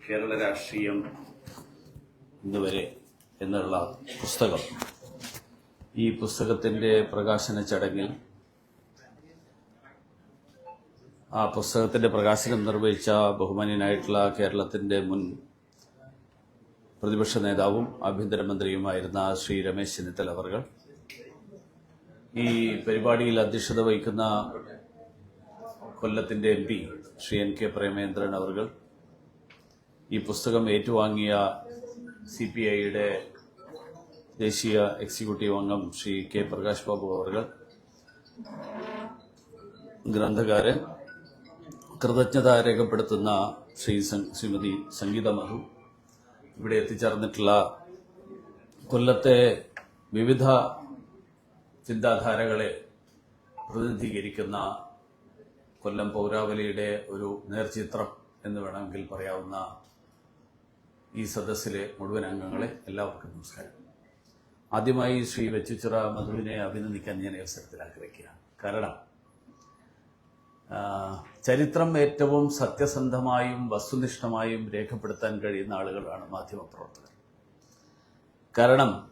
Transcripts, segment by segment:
കേരള രാഷ്ട്രീയം ഇന്നുവരെ എന്നുള്ള പുസ്തകം. ഈ പുസ്തകത്തിന്റെ പ്രകാശന ചടങ്ങിൽ ആ പുസ്തകത്തിന്റെ പ്രകാശനം നിർവഹിച്ച ബഹുമാന്യനായിട്ടുള്ള കേരളത്തിന്റെ മുൻ പ്രതിപക്ഷ നേതാവും ആഭ്യന്തരമന്ത്രിയുമായിരുന്ന ശ്രീ രമേശ് ചെന്നിത്തല അവർ ഈ പരിപാടിയിൽ അധ്യക്ഷത വഹിക്കുന്ന കൊല്ലത്തിന്റെ M P Shri N K Premachandran അവർ ഈ പുസ്തകം ഏറ്റുവാങ്ങിയ സി പി ഐയുടെ ദേശീയ എക്സിക്യൂട്ടീവ് അംഗം ശ്രീ കെ പ്രകാശ് ബാബു അവർ ഗ്രന്ഥകാരൻ. കൃതജ്ഞത രേഖപ്പെടുത്തുന്ന ശ്രീ ശ്രീമതി സംഗീത മധു. ഇവിടെ എത്തിച്ചേർന്നിട്ടുള്ള കൊല്ലത്തെ വിവിധ ചിന്താധാരകളെ പ്രതിനിധീകരിക്കുന്ന കൊല്ലം പൗരാവലിയുടെ ഒരു നേർചിത്രം എന്ന് വേണമെങ്കിൽ പറയാവുന്ന ഈ സദസ്സിലെ മുഴുവൻ അംഗങ്ങളെ എല്ലാവർക്കും നമസ്കാരം. ആദ്യമായി ശ്രീ വെച്ചുച്ചിറ മധുവിനെ അഭിനന്ദിക്കാൻ ഞാൻ അവസരത്തിൽ ആഗ്രഹിക്കുകയാണ്. കാരണം ചരിത്രം ഏറ്റവും സത്യസന്ധമായും വസ്തുനിഷ്ഠമായും രേഖപ്പെടുത്താൻ കഴിയുന്ന ആളുകളാണ് മാധ്യമപ്രവർത്തകർ. കാരണം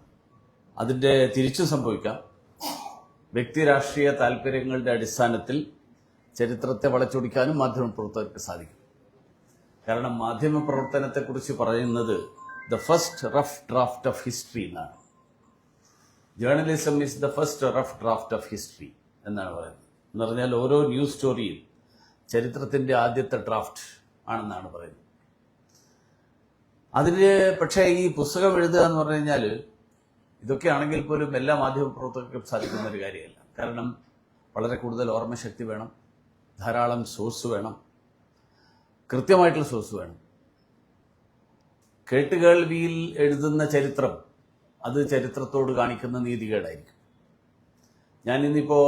അതിന്റെ തിരിച്ചു സംഭവിക്കാം. വ്യക്തിരാഷ്ട്രീയ താല്പര്യങ്ങളുടെ അടിസ്ഥാനത്തിൽ ചരിത്രത്തെ വളച്ചൊടിക്കാനും മാധ്യമപ്രവർത്തകർക്ക് സാധിക്കും. കാരണം മാധ്യമപ്രവർത്തനത്തെക്കുറിച്ച് പറയുന്നത് the first rough draft of history എന്നാണ്. Journalism is the first rough draft of history എന്നാണ് പറയുന്നത്. എന്ന് പറഞ്ഞാൽ ഓരോ ന്യൂസ് സ്റ്റോറിയും ചരിത്രത്തിന്റെ ആദ്യത്തെ ഡ്രാഫ്റ്റ് ആണെന്നാണ് പറയുന്നത്. അതിന് പക്ഷേ ഈ പുസ്തകം എഴുതുക എന്ന് പറഞ്ഞു കഴിഞ്ഞാൽ ഇതൊക്കെ ആണെങ്കിൽ പോലും എല്ലാ മാധ്യമപ്രവർത്തകർക്കും സാധിക്കുന്ന ഒരു കാര്യമല്ല. കാരണം വളരെ കൂടുതൽ ഓർമ്മശക്തി വേണം. ധാരാളം സോഴ്സ് വേണം. കൃത്യമായിട്ടുള്ള സോഴ്സ് വേണം. കേട്ടുകേൾവിയിൽ എഴുതുന്ന ചരിത്രം അത് ചരിത്രത്തോട് കാണിക്കുന്ന നീതികേടായിരിക്കും. ഞാൻ ഇന്നിപ്പോ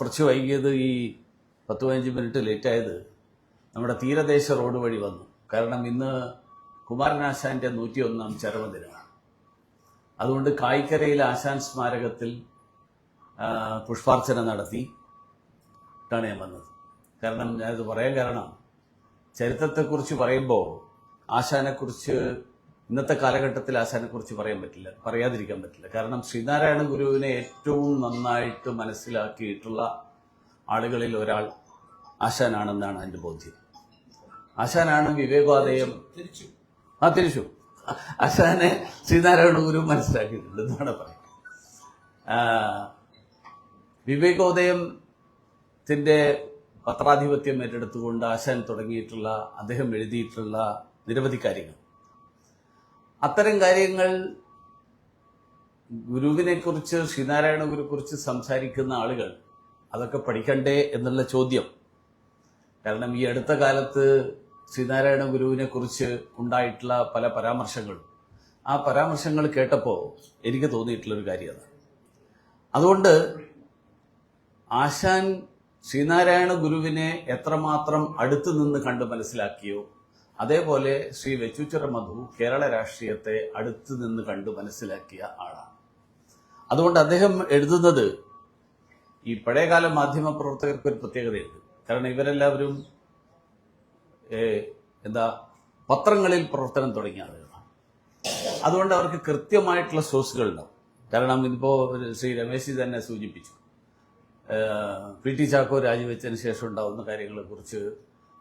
കുറച്ച് വൈകിയത് ഈ പത്ത് പതിനഞ്ച് മിനിറ്റ് ലേറ്റായത് നമ്മുടെ തീരദേശ റോഡ് വഴി വന്നു. കാരണം ഇന്ന് കുമാരനാശാന്റെ നൂറ്റിയൊന്നാം ചരമദിനമാണ്. അതുകൊണ്ട് കായ്ക്കരയിലെ ആശാൻ സ്മാരകത്തിൽ പുഷ്പാർച്ചന നടത്തി. ാണ് ഞാൻ വന്നത്. കാരണം ഞാനിത് പറയാൻ കാരണം ചരിത്രത്തെക്കുറിച്ച് പറയുമ്പോൾ ആശാനെക്കുറിച്ച് ഇന്നത്തെ കാലഘട്ടത്തിൽ ആശാനെക്കുറിച്ച് പറയാൻ പറ്റില്ല പറയാതിരിക്കാൻ പറ്റില്ല. കാരണം ശ്രീനാരായണ ഗുരുവിനെ ഏറ്റവും നന്നായിട്ട് മനസ്സിലാക്കിയിട്ടുള്ള ആളുകളിൽ ഒരാൾ ആശാനാണെന്നാണ് എന്റെ ബോധ്യം. ആശാനാണ് വിവേകോദയം ആ തിരിച്ചു. ആശാനെ ശ്രീനാരായണ ഗുരു മനസ്സിലാക്കിയിട്ടുണ്ട് എന്നാണ് പറയുന്നത്. ആ, വിവേകോദയത്തിന്റെ പത്രാധിപത്യം ഏറ്റെടുത്തുകൊണ്ട് ആശാൻ തുടങ്ങിയിട്ടുള്ള അദ്ദേഹം എഴുതിയിട്ടുള്ള നിരവധി കാര്യങ്ങൾ. അത്തരം കാര്യങ്ങൾ ഗുരുവിനെ കുറിച്ച് ശ്രീനാരായണ ഗുരു കുറിച്ച് സംസാരിക്കുന്ന ആളുകൾ അതൊക്കെ പഠിക്കണ്ടേ എന്നുള്ള ചോദ്യം. കാരണം ഈ അടുത്ത കാലത്ത് ശ്രീനാരായണ ഗുരുവിനെ കുറിച്ച് ഉണ്ടായിട്ടുള്ള പല പരാമർശങ്ങളും. ആ പരാമർശങ്ങൾ കേട്ടപ്പോൾ എനിക്ക് തോന്നിയിട്ടുള്ളൊരു കാര്യമാണ്. അതുകൊണ്ട് ആശാൻ ശ്രീനാരായണ ഗുരുവിനെ എത്രമാത്രം അടുത്തു നിന്ന് കണ്ട് മനസ്സിലാക്കിയോ? അതേപോലെ ശ്രീ വെച്ചുച്ചിറ മധു കേരള രാഷ്ട്രീയത്തെ അടുത്തു നിന്ന് കണ്ട് മനസ്സിലാക്കിയ ആളാണ്. അതുകൊണ്ട് അദ്ദേഹം എഴുതുന്നത് ഈ പഴയകാല മാധ്യമ പ്രവർത്തകർക്ക് ഒരു പ്രത്യേകതയുണ്ട്. കാരണം ഇവരെല്ലാവരും എന്താ പത്രങ്ങളിൽ പ്രവർത്തനം തുടങ്ങിയ ആളുകളാണ്. അതുകൊണ്ട് അവർക്ക് കൃത്യമായിട്ടുള്ള സോഴ്സുകൾ ഉണ്ടാവും കാരണം ഇതിപ്പോ ശ്രീ രമേശ് തന്നെ സൂചിപ്പിച്ചു. പി ടി ചാക്കോ രാജിവെച്ചതിന് ശേഷം ഉണ്ടാവുന്ന കാര്യങ്ങളെ കുറിച്ച്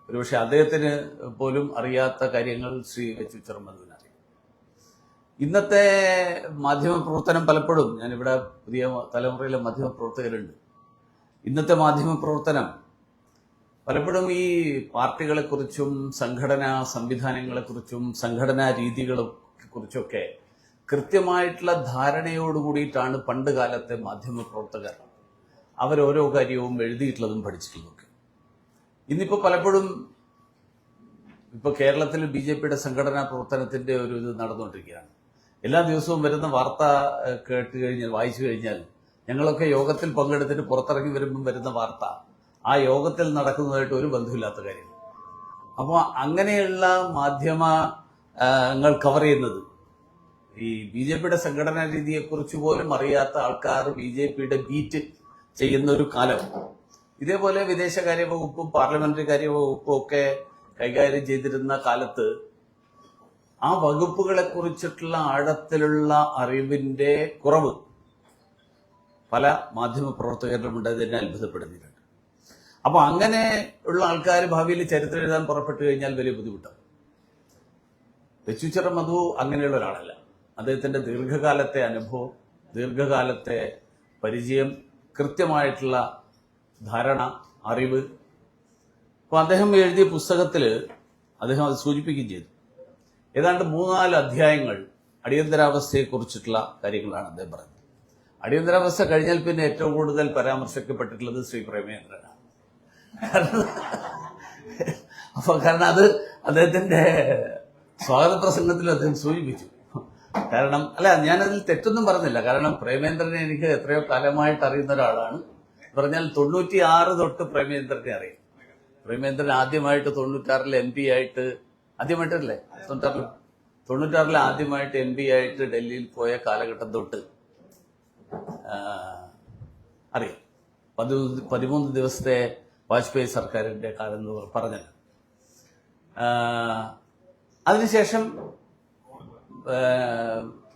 ഒരുപക്ഷെ അദ്ദേഹത്തിന് പോലും അറിയാത്ത കാര്യങ്ങൾ ശ്രീ എച്ച് ചെറുമധുവിന് അറിയാം. ഇന്നത്തെ മാധ്യമ പ്രവർത്തനം പലപ്പോഴും ഞാനിവിടെ പുതിയ തലമുറയിലെ മാധ്യമ പ്രവർത്തകരുണ്ട് ഇന്നത്തെ മാധ്യമ പ്രവർത്തനം പലപ്പോഴും ഈ പാർട്ടികളെക്കുറിച്ചും സംഘടനാ സംവിധാനങ്ങളെക്കുറിച്ചും സംഘടനാ രീതികളെ കുറിച്ചൊക്കെ കൃത്യമായിട്ടുള്ള ധാരണയോട് കൂടിയിട്ടാണ് പണ്ട് കാലത്തെ മാധ്യമ പ്രവർത്തകർ അവരോരോ കാര്യവും എഴുതിയിട്ടുള്ളതും പഠിച്ചിട്ടുള്ളതൊക്കെ. ഇന്നിപ്പോൾ പലപ്പോഴും ഇപ്പോൾ കേരളത്തിൽ ബി ജെ പിയുടെ സംഘടനാ പ്രവർത്തനത്തിന്റെ ഒരു ഇത് നടന്നുകൊണ്ടിരിക്കുകയാണ്. എല്ലാ ദിവസവും വരുന്ന വാർത്ത കേട്ട് കഴിഞ്ഞാൽ വായിച്ചു കഴിഞ്ഞാൽ ഞങ്ങളൊക്കെ യോഗത്തിൽ പങ്കെടുത്തിട്ട് പുറത്തിറങ്ങി വരുമ്പം വരുന്ന വാർത്ത. ആ യോഗത്തിൽ നടക്കുന്നതായിട്ട് ഒരു ബന്ധമില്ലാത്ത കാര്യം. അപ്പോൾ അങ്ങനെയുള്ള മാധ്യമങ്ങൾ കവർ ചെയ്യുന്നത് ഈ ബി ജെ പിയുടെ സംഘടനാ രീതിയെക്കുറിച്ച് പോലും അറിയാത്ത ആൾക്കാർ ബി ജെ പിയുടെ ബീറ്റ് ചെയ്യുന്ന ഒരു കാലം. ഇതേപോലെ വിദേശകാര്യ വകുപ്പും പാർലമെന്ററി കാര്യ വകുപ്പും ഒക്കെ കൈകാര്യം ചെയ്തിരുന്ന കാലത്ത് ആ വകുപ്പുകളെ കുറിച്ചിട്ടുള്ള ആഴത്തിലുള്ള അറിവിന്റെ കുറവ് പല മാധ്യമ പ്രവർത്തകരിലും ഉണ്ടായതിനെ അത്ഭുതപ്പെടുത്തിയിട്ടുണ്ട് അപ്പൊ അങ്ങനെ ഉള്ള ആൾക്കാർ ഭാവിയിൽ ചരിത്രം എഴുതാൻ പുറപ്പെട്ടു കഴിഞ്ഞാൽ വലിയ ബുദ്ധിമുട്ടാണ്. വെച്ചുച്ചിറ മധു അങ്ങനെയുള്ള ഒരാളല്ല. അദ്ദേഹത്തിന്റെ ദീർഘകാലത്തെ അനുഭവം ദീർഘകാലത്തെ പരിചയം കൃത്യമായിട്ടുള്ള ധാരണ അറിവ്. അപ്പൊ അദ്ദേഹം എഴുതിയ പുസ്തകത്തിൽ അദ്ദേഹം അത് സൂചിപ്പിക്കുകയും ചെയ്തു. ഏതാണ്ട് മൂന്നാൽ അധ്യായങ്ങൾ അടിയന്തരാവസ്ഥയെക്കുറിച്ചിട്ടുള്ള കാര്യങ്ങളാണ് അദ്ദേഹം പറഞ്ഞത്. അടിയന്തരാവസ്ഥ കഴിഞ്ഞാൽ പിന്നെ ഏറ്റവും കൂടുതൽ പരാമർശിക്കപ്പെട്ടിട്ടുള്ളത് ശ്രീ പ്രേമേന്ദ്രനാണ് അപ്പൊ കാരണം അത് അദ്ദേഹത്തിന്റെ സ്വാഗത പ്രസംഗത്തിൽ അദ്ദേഹം സൂചിപ്പിച്ചു. കാരണം അല്ല ഞാനതിൽ തെറ്റൊന്നും പറഞ്ഞില്ല. കാരണം പ്രേമേന്ദ്രനെ എനിക്ക് എത്രയോ കാലമായിട്ട് അറിയുന്ന ഒരാളാണ്. പറഞ്ഞാൽ തൊണ്ണൂറ്റി ആറ് തൊട്ട് പ്രേമേന്ദ്രനെ അറിയാം. പ്രേമേന്ദ്രൻ ആദ്യമായിട്ട് തൊണ്ണൂറ്റാറിൽ എം പി ആയിട്ട് ആദ്യമായിട്ടല്ലേ? തൊണ്ണൂറ്റാറിൽ. തൊണ്ണൂറ്റാറിൽ ആദ്യമായിട്ട് എം പി ആയിട്ട് ഡൽഹിയിൽ പോയ കാലഘട്ടം തൊട്ട് അറിയാം. പതിമൂന്ന് പതിമൂന്ന് ദിവസത്തെ വാജ്പേയി സർക്കാരിന്റെ കാലം എന്ന് പറഞ്ഞല്ലോ. അതിനുശേഷം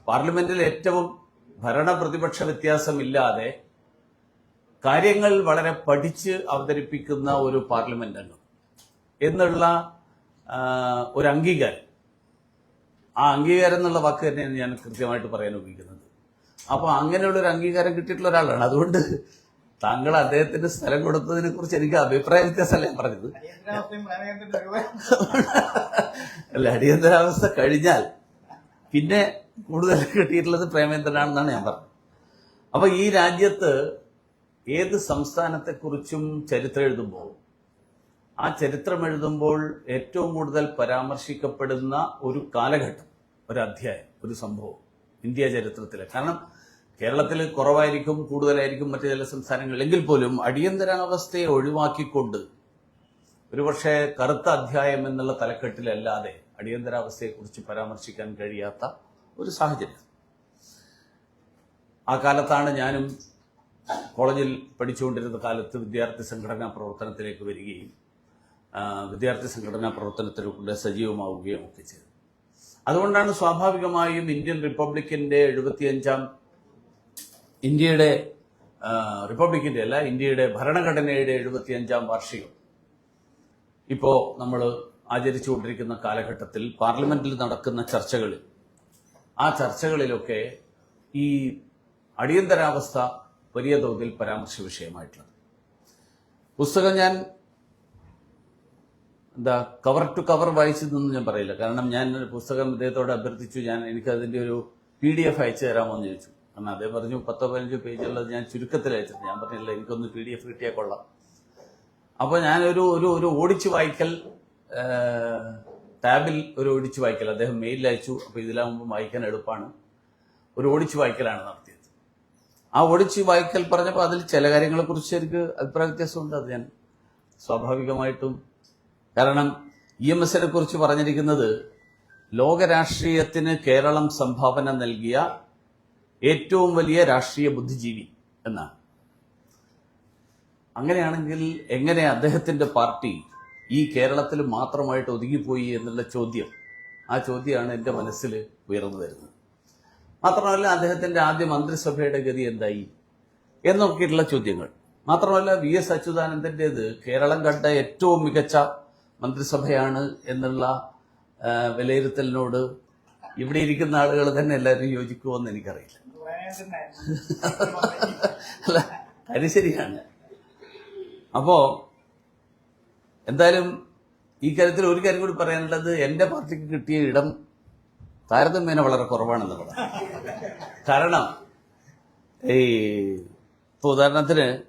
പാർലമെന്റിൽ ഏറ്റവും ഭരണ പ്രതിപക്ഷ വ്യത്യാസമില്ലാതെ കാര്യങ്ങൾ വളരെ പഠിച്ച് അവതരിപ്പിക്കുന്ന ഒരു പാർലമെന്റ് അംഗം എന്നുള്ള ഒരു അംഗീകാരം. ആ അംഗീകാരം എന്നുള്ള വാക്ക് തന്നെയാണ് ഞാൻ കൃത്യമായിട്ട് പറയാൻ ഉപയോഗിക്കുന്നത്. അപ്പോൾ അങ്ങനെയുള്ള ഒരു അംഗീകാരം കിട്ടിയിട്ടുള്ള ഒരാളാണ്. അതുകൊണ്ട് താങ്കൾ അദ്ദേഹത്തിന് സ്ഥലം കൊടുത്തതിനെ കുറിച്ച് എനിക്ക് അഭിപ്രായ വ്യത്യാസമല്ല ഞാൻ പറഞ്ഞത്. അല്ല അടിയന്തരാവസ്ഥ കഴിഞ്ഞാൽ പിന്നെ കൂടുതൽ കിട്ടിയിട്ടുള്ളത് പ്രേമേന്ദ്രനാണെന്നാണ് ഞാൻ പറഞ്ഞത്. അപ്പോൾ ഈ രാജ്യത്ത് ഏത് സംസ്ഥാനത്തെക്കുറിച്ചും ചരിത്രം എഴുതുമ്പോൾ ആ ചരിത്രം എഴുതുമ്പോൾ ഏറ്റവും കൂടുതൽ പരാമർശിക്കപ്പെടുന്ന ഒരു കാലഘട്ടം ഒരു അധ്യായം ഒരു സംഭവം ഇന്ത്യ ചരിത്രത്തിലെ. കാരണം കേരളത്തിൽ കുറവായിരിക്കും കൂടുതലായിരിക്കും മറ്റു ചില സംസ്ഥാനങ്ങളിൽ എങ്കിൽ പോലും അടിയന്തരാവസ്ഥയെ ഒഴിവാക്കിക്കൊണ്ട് ഒരുപക്ഷെ കറുത്ത അധ്യായം എന്നുള്ള തലക്കെട്ടിലല്ലാതെ അടിയന്തരാവസ്ഥയെക്കുറിച്ച് പരാമർശിക്കാൻ കഴിയാത്ത ഒരു സാഹചര്യം. ആ കാലത്താണ് ഞാനും കോളേജിൽ പഠിച്ചുകൊണ്ടിരുന്ന കാലത്ത് വിദ്യാർത്ഥി സംഘടനാ പ്രവർത്തനത്തിലേക്ക് വരികയും വിദ്യാർത്ഥി സംഘടനാ പ്രവർത്തനത്തിലൂടെ സജീവമാവുകയും ഒക്കെ ചെയ്തു. അതുകൊണ്ടാണ് സ്വാഭാവികമായും ഇന്ത്യൻ റിപ്പബ്ലിക്കിന്റെ എഴുപത്തിയഞ്ചാം ഇന്ത്യയുടെ റിപ്പബ്ലിക്കിന്റെ അല്ല ഇന്ത്യയുടെ ഭരണഘടനയുടെ എഴുപത്തിയഞ്ചാം വാർഷികം. ഇപ്പോൾ നമ്മൾ ആചരിച്ചുകൊണ്ടിരിക്കുന്ന കാലഘട്ടത്തിൽ പാർലമെന്റിൽ നടക്കുന്ന ചർച്ചകളിൽ ആ ചർച്ചകളിലൊക്കെ ഈ അടിയന്തരാവസ്ഥ വലിയ തോതിൽ പരാമർശ വിഷയമായിട്ടുള്ളത്. പുസ്തകം ഞാൻ എന്താ കവർ ടു കവർ വായിച്ചതെന്ന് ഞാൻ പറയില്ല. കാരണം ഞാൻ പുസ്തകം ഇദ്ദേഹത്തോട് അഭ്യർത്ഥിച്ചു ഞാൻ എനിക്ക് അതിന്റെ ഒരു പി ഡി എഫ് അയച്ചു തരാമോ എന്ന് ചോദിച്ചു. കാരണം അദ്ദേഹം പറഞ്ഞു പത്തോ പതിനഞ്ചോ പേജുള്ളത് ഞാൻ ചുരുക്കത്തിൽ അയച്ചത് ഞാൻ പറഞ്ഞില്ല എനിക്കൊന്ന് പി ഡി എഫ് കിട്ടിയാൽ കൊള്ളാം. അപ്പോൾ ഞാനൊരു ഒരു ഒരു ഓടിച്ചു വായിക്കൽ ടാബിൽ ഒരു ഓടിച്ചു വായിക്കൽ. അദ്ദേഹം മെയിലിൽ അയച്ചു. അപ്പോൾ ഇതിലാകുമ്പോൾ വായിക്കാൻ എളുപ്പമാണ് ഒരു ഓടിച്ചു വായിക്കലാണ് നടത്തിയത്. ആ ഓടിച്ച് വായിക്കൽ പറഞ്ഞപ്പോൾ അതിൽ ചില കാര്യങ്ങളെ കുറിച്ച് എനിക്ക് അഭിപ്രായ വ്യത്യാസമുണ്ട്. അത് ഞാൻ സ്വാഭാവികമായിട്ടും കാരണം ഇ എം എസിനെ കുറിച്ച് പറഞ്ഞിരിക്കുന്നത് ലോകരാഷ്ട്രീയത്തിന് കേരളം സംഭാവന നൽകിയ ഏറ്റവും വലിയ രാഷ്ട്രീയ ബുദ്ധിജീവി എന്നാണ്. അങ്ങനെയാണെങ്കിൽ എങ്ങനെ അദ്ദേഹത്തിന്റെ പാർട്ടി ഈ കേരളത്തിൽ മാത്രമായിട്ട് ഒതുങ്ങിപ്പോയി എന്നുള്ള ചോദ്യം ആ ചോദ്യമാണ് എന്റെ മനസ്സിൽ ഉയർന്നു വരുന്നത്. മാത്രമല്ല അദ്ദേഹത്തിന്റെ ആദ്യ മന്ത്രിസഭയുടെ ഗതി എന്തായി എന്നൊക്കെയുള്ള ചോദ്യങ്ങൾ. മാത്രമല്ല വി എസ് അച്യുതാനന്ദന്റെത് കേരളം കണ്ട ഏറ്റവും മികച്ച മന്ത്രിസഭയാണ് എന്നുള്ള വിലയിരുത്തലിനോട് ഇവിടെ ഇരിക്കുന്ന ആളുകൾ തന്നെ എല്ലാവരും യോജിക്കുമെന്ന് എനിക്കറിയില്ല. അല്ല അത് ശരിയാണ്. അപ്പോ എന്തായാലും ഈ കാര്യത്തിൽ ഒരു കാര്യം കൂടി പറയാനുള്ളത് എന്റെ പാർട്ടിക്ക് കിട്ടിയ ഇടം താരതമ്യേന വളരെ കുറവാണെന്നുള്ളതാണ് കാരണം ഈ ഇപ്പൊ ഉദാഹരണത്തിന്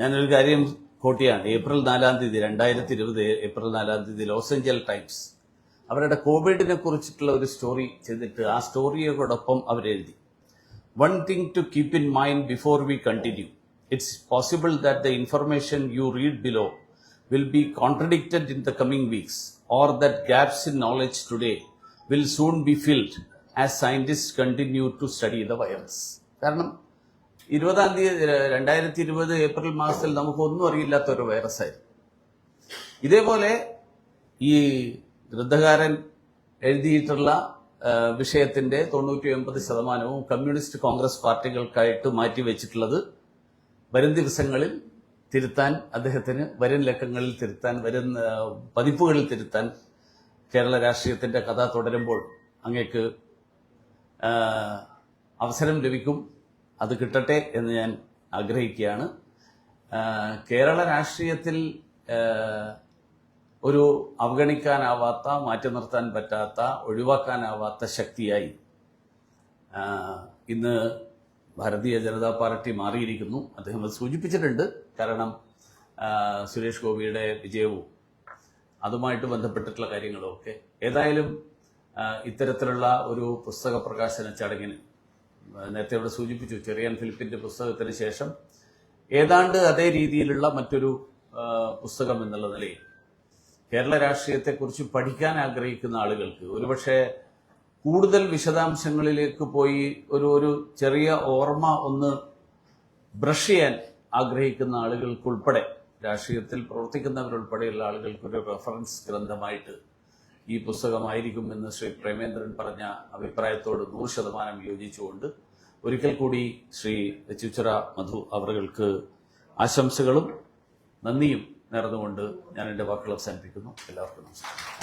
ഞാനൊരു കാര്യം കോട്ടിയാണ്. ഏപ്രിൽ നാലാം തീയതി രണ്ടായിരത്തി ഇരുപത് ഏപ്രിൽ നാലാം തീയതി ലോസ് ഏഞ്ചൽ ടൈംസ്. അവരുടെ കോവിഡിനെ കുറിച്ചിട്ടുള്ള ഒരു സ്റ്റോറി ചെയ്തിട്ട് ആ സ്റ്റോറിയോടൊപ്പം അവരെഴുതി. One thing to keep in mind before we continue it's possible that the information you read below will be contradicted in the coming weeks, or that gaps in knowledge today will soon be filled as scientists continue to study the virus. കാരണം ഇരുപതാം തീയതി രണ്ടായിരത്തി ഇരുപത് April മാസത്തിൽ നമുക്കൊന്നും അറിയില്ലാത്ത ഒരു virus ആയിരുന്നു ഇതേപോലെ ഈ ഗ്രന്ഥകാരൻ എഴുതിയിട്ടുള്ള വിഷയത്തിന്റെ തൊണ്ണൂറ്റി ഒമ്പത് ശതമാനവും കമ്മ്യൂണിസ്റ്റ് കോൺഗ്രസ് പാർട്ടികൾക്കായിട്ട് മാറ്റിവെച്ചിട്ടുള്ളത് വരും ദിവസങ്ങളിൽ തിരുത്താൻ അദ്ദേഹത്തിന് വരും ലക്കങ്ങളിൽ തിരുത്താൻ വരും പതിപ്പുകളിൽ തിരുത്താൻ കേരള രാഷ്ട്രീയത്തിന്റെ കഥ തുടരുമ്പോൾ അങ്ങേക്ക് അവസരം ലഭിക്കും. അത് കിട്ടട്ടെ എന്ന് ഞാൻ ആഗ്രഹിക്കുകയാണ്. കേരള രാഷ്ട്രീയത്തിൽ ഒരു അവഗണിക്കാനാവാത്ത മാറ്റി നിർത്താൻ പറ്റാത്ത ഒഴിവാക്കാനാവാത്ത ശക്തിയായി ഇന്ന് ഭാരതീയ ജനതാ പാർട്ടി മാറിയിരിക്കുന്നു. അദ്ദേഹം അത് സൂചിപ്പിച്ചിട്ടുണ്ട്. കാരണം സുരേഷ് ഗോപിയുടെ വിജയവും അതുമായിട്ട് ബന്ധപ്പെട്ടിട്ടുള്ള കാര്യങ്ങളും ഒക്കെ. ഏതായാലും ഇത്തരത്തിലുള്ള ഒരു പുസ്തക പ്രകാശന ചടങ്ങിന് നേരത്തെ ഇവിടെ സൂചിപ്പിച്ചു ചെറിയാൻ ഫിലിപ്പിന്റെ പുസ്തകത്തിന് ശേഷം ഏതാണ്ട് അതേ രീതിയിലുള്ള മറ്റൊരു പുസ്തകം എന്നുള്ള നിലയിൽ കേരള രാഷ്ട്രീയത്തെക്കുറിച്ച് പഠിക്കാൻ ആഗ്രഹിക്കുന്ന ആളുകൾക്ക് ഒരുപക്ഷെ കൂടുതൽ വിശദാംശങ്ങളിലേക്ക് പോയി ഒരു ഒരു ചെറിയ ഓർമ്മ ഒന്ന് ബ്രഷ് ചെയ്യാൻ ആഗ്രഹിക്കുന്ന ആളുകൾക്കുൾപ്പെടെ രാഷ്ട്രീയത്തിൽ പ്രവർത്തിക്കുന്നവരുൾപ്പെടെയുള്ള ആളുകൾക്കൊരു റെഫറൻസ് ഗ്രന്ഥമായിട്ട് ഈ പുസ്തകമായിരിക്കും എന്ന് ശ്രീ പ്രേമേന്ദ്രൻ പറഞ്ഞ അഭിപ്രായത്തോട് നൂറ് ശതമാനം യോജിച്ചുകൊണ്ട് ഒരിക്കൽ കൂടി ശ്രീ വെച്ചുച്ചിറ മധു അവർക്ക് ആശംസകളും നന്ദിയും നേർന്നുകൊണ്ട് ഞാൻ എന്റെ വാക്കുകൾ അവസാനിപ്പിക്കുന്നു. എല്ലാവർക്കും നമസ്കാരം.